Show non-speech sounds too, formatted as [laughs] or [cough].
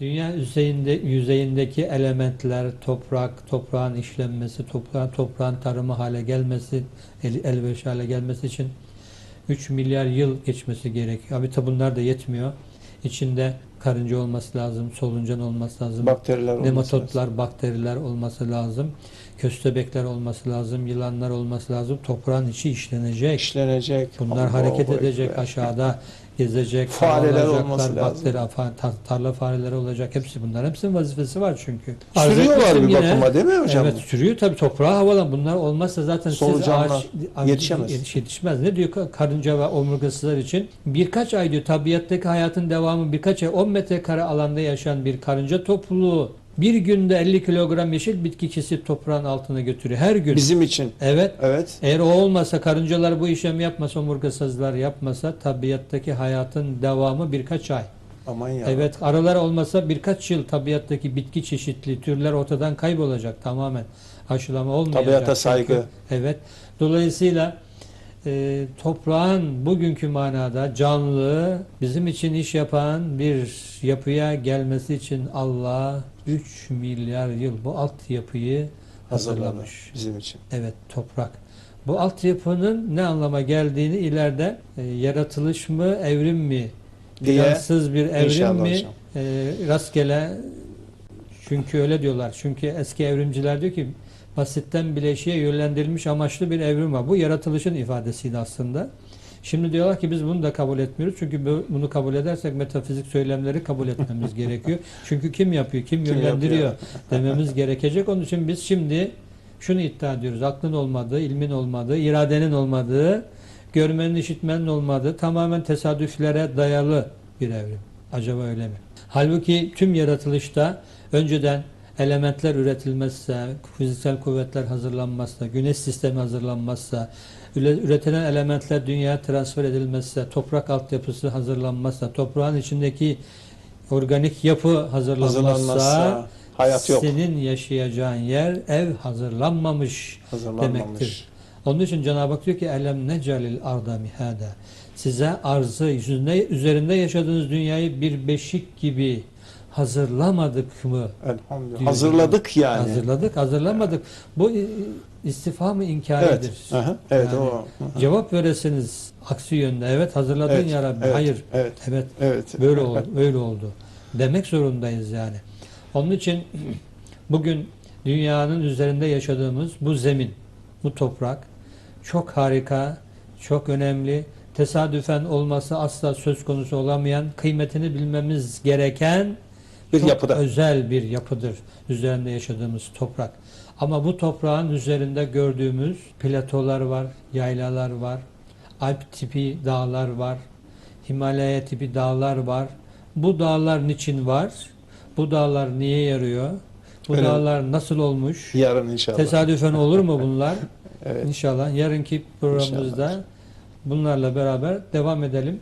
Dünya yüzeyinde yüzeyindeki elementler, toprak, toprağın işlenmesi, toprağın, toprağın tarımı hale gelmesi, el, elverişli hale gelmesi için 3 milyar yıl geçmesi gerekiyor. Abi tabi bunlar da yetmiyor. İçinde karınca olması lazım, soluncan olması lazım, Bakteriler olması nematotlar, bakteriler olması lazım, köstebekler olması lazım, yılanlar olması lazım. Toprağın içi işlenecek. işlenecek. Bunlar Allahu hareket Ekber. edecek aşağıda gezecek, [laughs] Fareler olması lazım. bakteri, ta- tarla fareleri olacak. Hepsi bunlar. Hepsinin vazifesi var çünkü. Sürüyorlar bir bakıma değil mi hocam? Evet sürüyor tabii toprağa havalan. Bunlar olmazsa zaten siz Solucanlar ağaç, yetişemez. yetiş- yetişmez. Ne diyor karınca ve omurgasızlar için? Birkaç ay diyor tabiattaki hayatın devamı birkaç ay 10 metrekare alanda yaşayan bir karınca topluluğu bir günde 50 kilogram yeşil bitki kesip toprağın altına götürüyor. Her gün. Bizim için. Evet. Evet. Eğer o olmasa, karıncalar bu işlemi yapmasa, omurgasızlar yapmasa tabiattaki hayatın devamı birkaç ay. Aman ya. Evet, aralar olmasa birkaç yıl tabiattaki bitki çeşitli türler ortadan kaybolacak tamamen. Aşılama olmayacak. Tabiata Çünkü- saygı. Evet. Dolayısıyla e, toprağın bugünkü manada canlı, bizim için iş yapan bir yapıya gelmesi için Allah 3 milyar yıl bu altyapıyı Hazırladı hazırlamış. bizim için. Evet toprak. Bu altyapının ne anlama geldiğini ileride e, yaratılış mı evrim mi plansız bir evrim mi hocam. e, rastgele çünkü öyle diyorlar. Çünkü eski evrimciler diyor ki basitten bileşiğe yönlendirilmiş amaçlı bir evrim var. Bu yaratılışın ifadesiydi aslında. Şimdi diyorlar ki biz bunu da kabul etmiyoruz. Çünkü bu- bunu kabul edersek metafizik söylemleri kabul etmemiz [laughs] gerekiyor. Çünkü kim yapıyor, kim, Kim yönlendiriyor yapıyor? dememiz gerekecek. Onun için biz şimdi şunu iddia ediyoruz. Aklın olmadığı, ilmin olmadığı, iradenin olmadığı, görmenin, işitmenin olmadığı tamamen tesadüflere dayalı bir evrim. Acaba öyle mi? Halbuki tüm yaratılışta önceden elementler üretilmezse, fiziksel kuvvetler hazırlanmazsa, güneş sistemi hazırlanmazsa, üre- üretilen elementler dünyaya transfer edilmezse, toprak altyapısı hazırlanmazsa, toprağın içindeki organik yapı hazırlanmazsa, hazırlanmazsa hayat yok. senin yaşayacağın yer ev hazırlanmamış Hazırlanmamış. demektir. Onun için Cenab-ı Hak diyor ki elem necalil arda mihada. Size arzı yüzünde, üzerinde yaşadığınız dünyayı bir beşik gibi hazırlamadık mı? Elhamdülillah. Hazırladık yani. Hazırladık, hazırlamadık. Bu i- istifhamı inkaridir. Evet. Aha, evet Yani o. Aha. Cevap veresiniz aksi yönde. Evet hazırladın Evet, ya Rabbi. evet, Hayır. Evet. Evet. Evet. Böyle oldu, öyle oldu. Demek zorundayız yani. Onun için bugün dünyanın üzerinde yaşadığımız bu zemin, bu toprak çok harika, çok önemli. Tesadüfen olması asla söz konusu olamayan, kıymetini bilmemiz gereken Bir çok yapıda. özel bir yapıdır üzerinde yaşadığımız toprak. Ama bu toprağın üzerinde gördüğümüz platolar var, yaylalar var, Alp tipi dağlar var, Himalaya tipi dağlar var. Bu dağlar niçin var? Bu dağlar niye yarıyor? Bu Öyle. dağlar nasıl olmuş? Yarın inşallah. Tesadüfen olur mu [laughs] bunlar? Evet. İnşallah yarınki programımızda İnşallah. bunlarla beraber devam edelim.